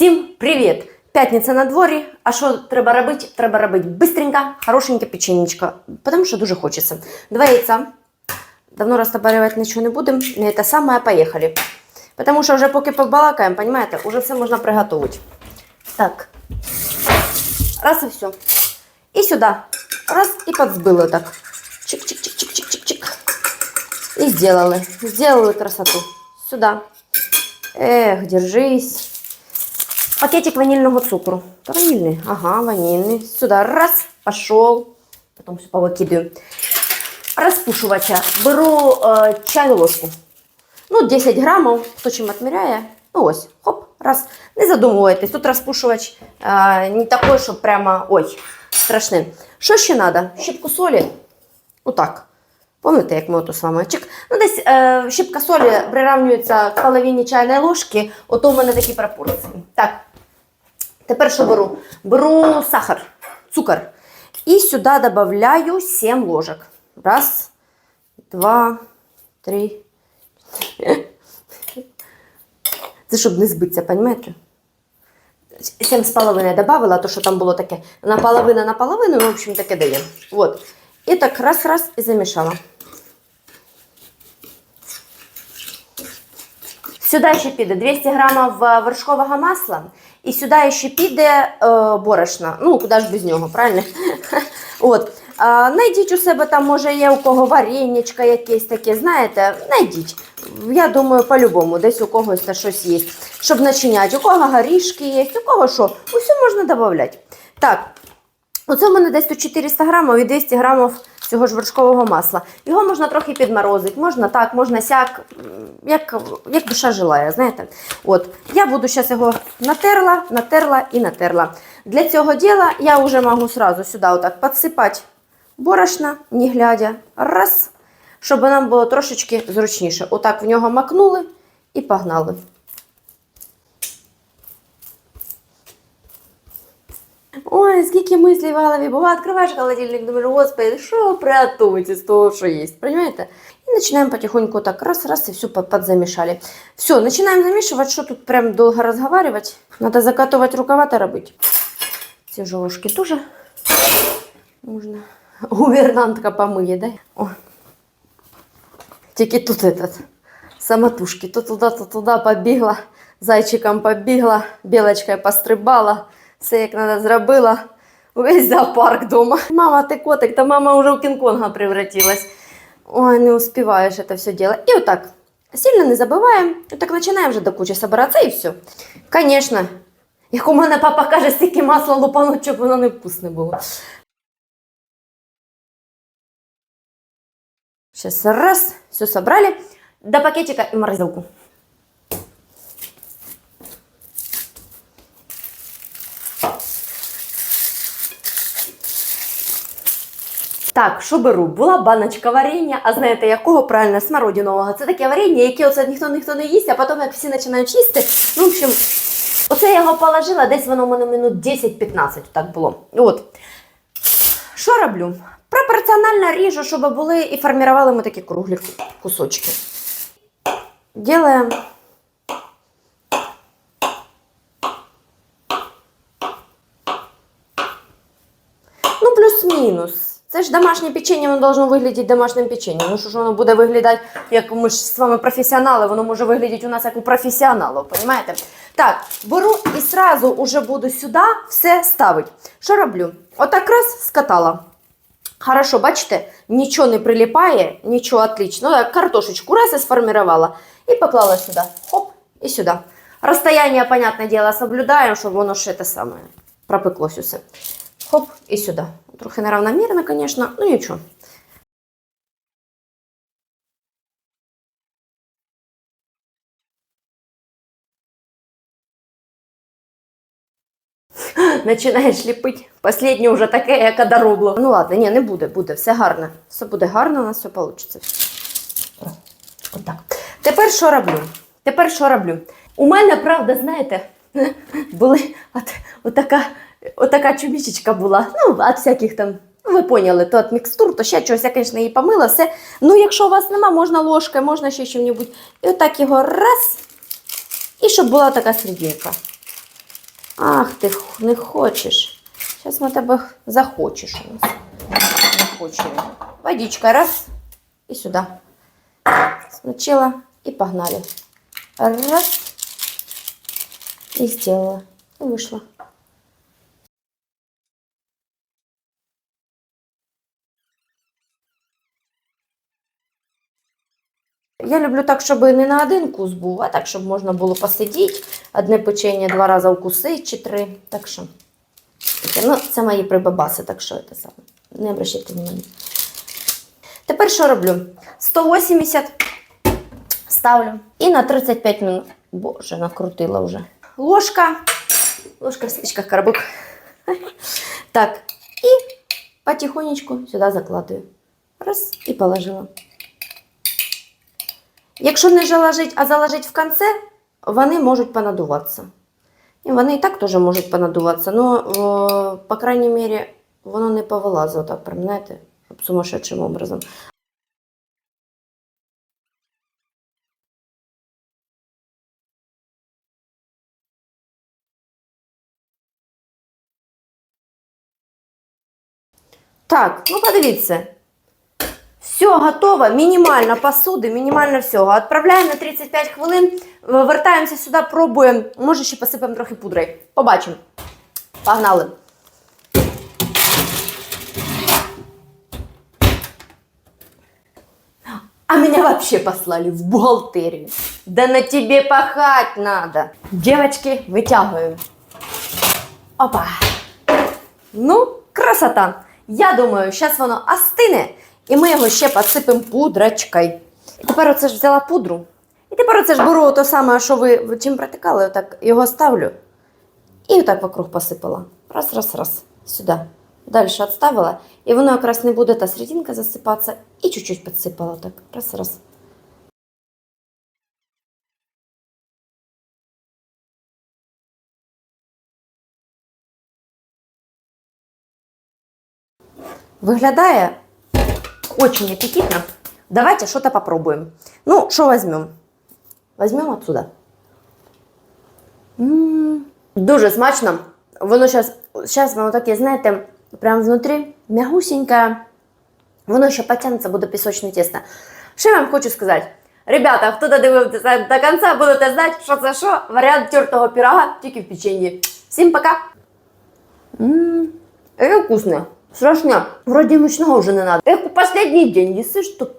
Всім привіт! П'ятниця на дворі. А що треба робити? Треба робити бистренько, хорошеньке печенечко, тому що дуже хочеться. Два яйця. Давно розтопарювати нічого не будемо. Не те саме, а поїхали. Тому що вже поки побалакаємо, понимаєте, уже все можна приготувати. Так. Раз і все. І сюди. Раз і подзбили так. Чик-чик-чик-чик-чик-чик. І сделали. Сделали красоту. Сюда. Эх, держись. Пакетик ванильного цукру. Это ванильный. Ага, ванильный. Сюда. Раз. Пошел. Потом все повыкидываю. Распушувача. Беру е, чайну ложку. Ну, 10 грамів. Хто чим відміряє. Ну ось. Хоп. Раз. Не задумуйтесь. Тут розпушувач е, не такой, щоб прямо. Ой, страшний. Що ще треба? Щіпку солі. Отак. Пам'ятаєте, як ми ото з вами чик. Ну, десь е, щіпка солі приравнюється к половині чайної ложки, ото у мене такі пропорції. Так. Тепер що беру? Беру сахар, цукор. І сюди додаю 7 ложок. Раз, два, три. Це щоб не збитися, розумієте? Половиною добавила, то що там було таке наполовину, наполовину, в общем, таке дає. Вот. І так раз-раз і замішала. Сюди ще піде 200 грамів е, вершкового масла. І сюди ще піде е, борошна. Ну, куди ж без нього, правильно? От. А, найдіть у себе там, може, є у кого вареничка якесь таке, знаєте, найдіть. Я думаю, по-любому, десь у когось та щось є. Щоб начиняти. У кого горішки є, у кого що. Усе можна додати. Так, Оце в мене десь тут 400 грамів і 200 грамів цього ж вершкового масла. Його можна трохи підморозити, можна так, можна сяк, як, як душа желає, знаєте. От, я буду зараз його натерла, натерла і натерла. Для цього діла я вже можу сразу сюди отак підсипати борошна, не глядя, раз, щоб нам було трошечки зручніше. Отак в нього макнули і погнали. Ой, скільки мислей в голові. Бува, відкриваєш холодильник, думаєш, господи, що приготувати з того, що є. Понимаете? І починаємо потихоньку так раз-раз і все под- подзамішали. Все, починаємо замішувати, що тут прям довго розговаривати. Надо закатувати рукава та робити. Ці ж ложки теж можна. Гувернантка помиє, да? О. Тільки тут этот, самотужки. То туди, то туди побігла, зайчиком побігла, білочкою пострибала, Все як треба зробила. Весь зоопарк дома. Мама, ти котик, та мама вже в Кінг-Конга превратилась. Ой, не успіваєш це все делать. І отак. Сильно не забуваємо. Так починаємо вже до кучі збиратися і все. Звісно. Як у мене папа каже, стільки масла лупануть, щоб воно не вкусне було. Сейчас все собрали. До пакетика и морозилку. Так, що беру? Була баночка варення, а знаєте якого правильно смородинового. Це таке варення, яке оце ніхто ніхто не їсть, а потім як всі починають їсти. Ну, в общем, оце я його положила, десь воно в мене минут 10-15 так було. От. Що роблю? Пропорціонально ріжу, щоб були і формували ми такі круглі кусочки. Делаем Ну, плюс-мінус. Це ж домашнє печення, воно должно виглядати домашнім печенням. Ну що ж воно буде виглядати, як ми ж з вами професіонали, воно може виглядати у нас як у професіоналів, розумієте? Так, беру і сразу уже буду сюди все ставити. Що роблю? Отак раз скатала. Хорошо, бачите, нічого не прилипає, нічого отлично. Ну, так, картошечку раз і сформувала. І поклала сюди. Хоп, і сюди. Розстояння, понятне діло, соблюдаємо, щоб воно ще те саме пропеклось усе. Хоп, і сюди. Трохи неравномірно, звісно, ну нічого. Починаєш ліпити. Посліднє вже таке, як одоробло. Ну ладно, ні, не буде, буде, все гарно. Все буде гарно, у нас все вийде. Отак. Тепер що роблю? Тепер що роблю? У мене, правда, знаєте, були от, отака, отака чубічечка була. Ну, від всяких там, ну ви поняли, то від мікстур, то ще чогось, я, звісно, її помила, все. Ну, якщо у вас нема, можна ложкою, можна ще чим-небудь. І отак його раз. І щоб була така серединка. Ах, ти не хочеш. Зараз ми тебе захочеш у нас. Захочемо. Водичка, раз. І сюди. Смочила і погнали. Раз. І сделала. І вийшла. Я люблю так, щоб не на один кус був, а так, щоб можна було посидіти. Одне печення два рази вкусити чи три. Так що. Ну, це мої прибабаси, так що це саме. Не обращайте внимання. Тепер що роблю? 180 ставлю і на 35 минут. Боже, накрутила вже. Ложка. Ложка в спичках коробок. Так. І потихонечку сюди закладую. Раз, і положила. Якщо не заложить, а заложить в кінці, вони можуть понадуватися. І вони і так теж можуть понадуватися, але, по крайній мірі, воно не повилазило так, прям, знаєте, сумасшедшим образом. Так, ну подивіться. Все готово, мінімально посуди, мінімально всього. Відправляємо на 35 хвилин, в- вертаємося сюди, пробуємо. Може, ще посипемо трохи пудрою. Побачимо. Погнали. А меня вообще послали в бухгалтерию. Да на тебе пахать надо. Девочки, вытягиваем. Опа. Ну, красота. Я думаю, зараз воно остине, і ми його ще посипемо пудрочкою. І тепер оце ж взяла пудру. І тепер оце ж беру то саме, що ви чим протикали, отак його ставлю. І отак вокруг посипала. Раз, раз, раз. Сюди. Далі відставила. І воно якраз не буде та серединка засипатися. І чуть-чуть підсипала так. Раз, раз. Выглядая очень аппетитно. Давайте что-то попробуем. Ну, что возьмем? Возьмем отсюда. М, Дуже смачно. Воно зараз, зараз воно таке, знаєте, прям внутрі м'ягусіньке. Воно ще потягнеться, буде пісочне тісто. Що я вам хочу сказати? Ребята, хто додивився до кінця, будете знати, що це що. Варіант тертого пирога, тільки в печенье. Всім пока! Ммм, это вкусно. Страшно. Вроде мучного уже не надо. Эх, последний день, если что,